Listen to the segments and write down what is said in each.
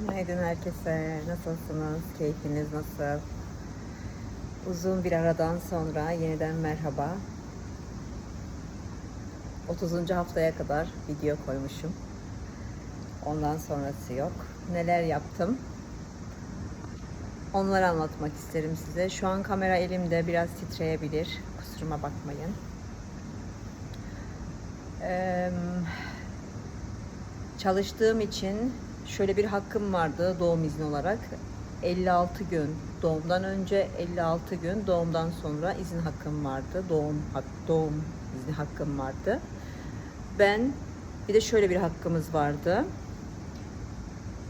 Günaydın herkese. Nasılsınız? Keyfiniz nasıl? Uzun bir aradan sonra yeniden merhaba. 30. haftaya kadar video koymuşum. Ondan sonrası yok. Neler yaptım? Onları anlatmak isterim size. Şu an kamera elimde biraz titreyebilir. Kusuruma bakmayın. Eee çalıştığım için şöyle bir hakkım vardı doğum izni olarak. 56 gün doğumdan önce 56 gün doğumdan sonra izin hakkım vardı. Doğum hak, doğum izni hakkım vardı. Ben bir de şöyle bir hakkımız vardı.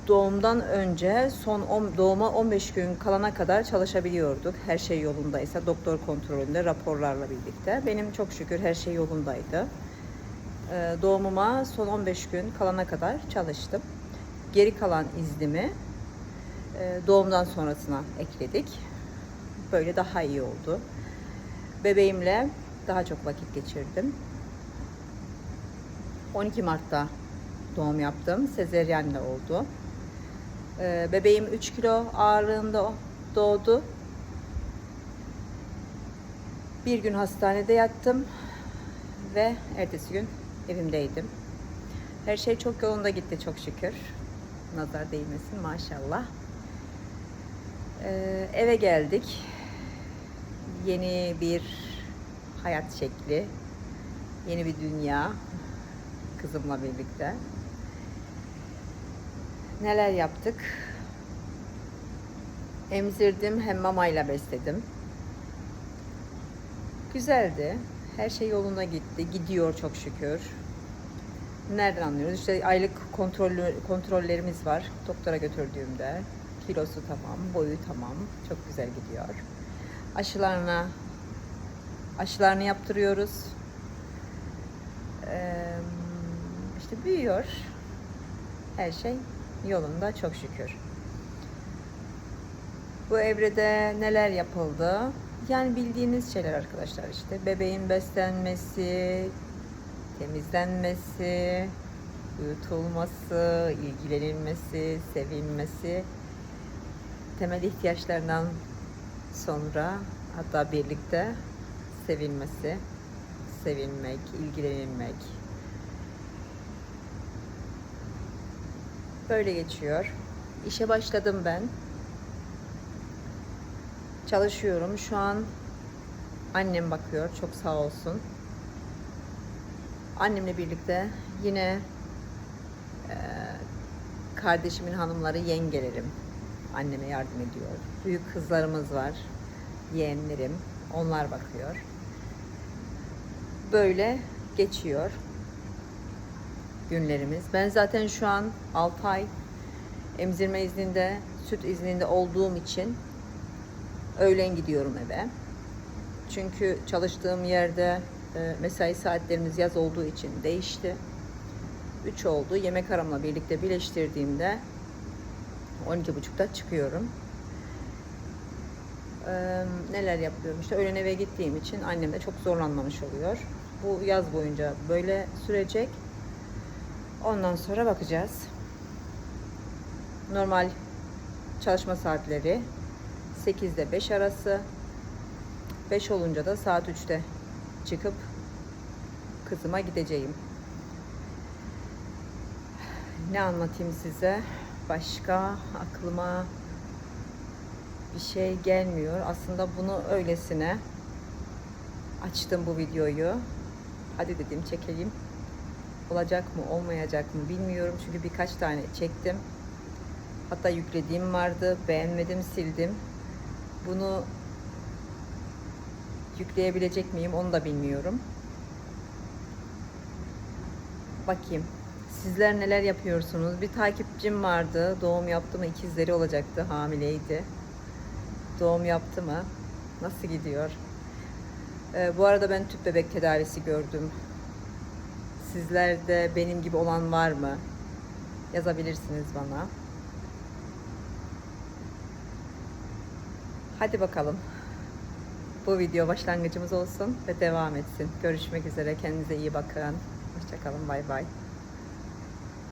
Doğumdan önce son on, doğuma 15 gün kalana kadar çalışabiliyorduk. Her şey yolundaysa doktor kontrolünde raporlarla birlikte. Benim çok şükür her şey yolundaydı. Ee, doğumuma son 15 gün kalana kadar çalıştım. Geri kalan iznimi e, doğumdan sonrasına ekledik. Böyle daha iyi oldu. Bebeğimle daha çok vakit geçirdim. 12 Mart'ta doğum yaptım. Sezeryenle oldu. Ee, Bebeğim 3 kilo ağırlığında doğdu. Bir gün hastanede yattım ve ertesi gün evimdeydim. Her şey çok yolunda gitti çok şükür. Nazar değmesin maşallah. Ee, eve geldik. Yeni bir hayat şekli, yeni bir dünya kızımla birlikte. Neler yaptık? Emzirdim hem mamayla besledim. Güzeldi. Her şey yoluna gitti. Gidiyor çok şükür. Nereden anlıyoruz? İşte aylık kontrollü, kontrollerimiz var. Doktora götürdüğümde kilosu tamam, boyu tamam. Çok güzel gidiyor. Aşılarına aşılarını yaptırıyoruz. Ee, işte büyüyor. Her şey yolunda çok şükür. Bu evrede neler yapıldı? Yani bildiğiniz şeyler arkadaşlar işte. Bebeğin beslenmesi, temizlenmesi, uyutulması, ilgilenilmesi, sevilmesi, temel ihtiyaçlarından sonra hatta birlikte sevilmesi, sevilmek, ilgilenilmek. Böyle geçiyor. İşe başladım ben. Çalışıyorum. Şu an annem bakıyor. Çok sağ olsun. Annemle birlikte yine e, kardeşimin hanımları yengelerim anneme yardım ediyor. Büyük kızlarımız var. Yeğenlerim. Onlar bakıyor. Böyle geçiyor günlerimiz. Ben zaten şu an 6 ay emzirme izninde, süt izninde olduğum için öğlen gidiyorum eve. Çünkü çalıştığım yerde e, mesai saatlerimiz yaz olduğu için değişti. 3 oldu. Yemek aramla birlikte birleştirdiğimde 12.30'da çıkıyorum. Ee, neler yapıyorum? İşte öğlen eve gittiğim için annem de çok zorlanmamış oluyor. Bu yaz boyunca böyle sürecek. Ondan sonra bakacağız. Normal çalışma saatleri 8 ile 5 arası. 5 olunca da saat 3'te çıkıp kızıma gideceğim. Ne anlatayım size? Başka aklıma bir şey gelmiyor. Aslında bunu öylesine açtım bu videoyu. Hadi dedim çekelim. Olacak mı olmayacak mı bilmiyorum. Çünkü birkaç tane çektim. Hatta yüklediğim vardı. Beğenmedim sildim. Bunu yükleyebilecek miyim onu da bilmiyorum. Bakayım. Sizler neler yapıyorsunuz? Bir takipçim vardı. Doğum yaptı mı? ikizleri olacaktı. Hamileydi. Doğum yaptı mı? Nasıl gidiyor? Ee, bu arada ben tüp bebek tedavisi gördüm. Sizlerde benim gibi olan var mı? Yazabilirsiniz bana. Hadi bakalım. Bu video başlangıcımız olsun ve devam etsin. Görüşmek üzere. Kendinize iyi bakın. Hoşçakalın. Bay bay.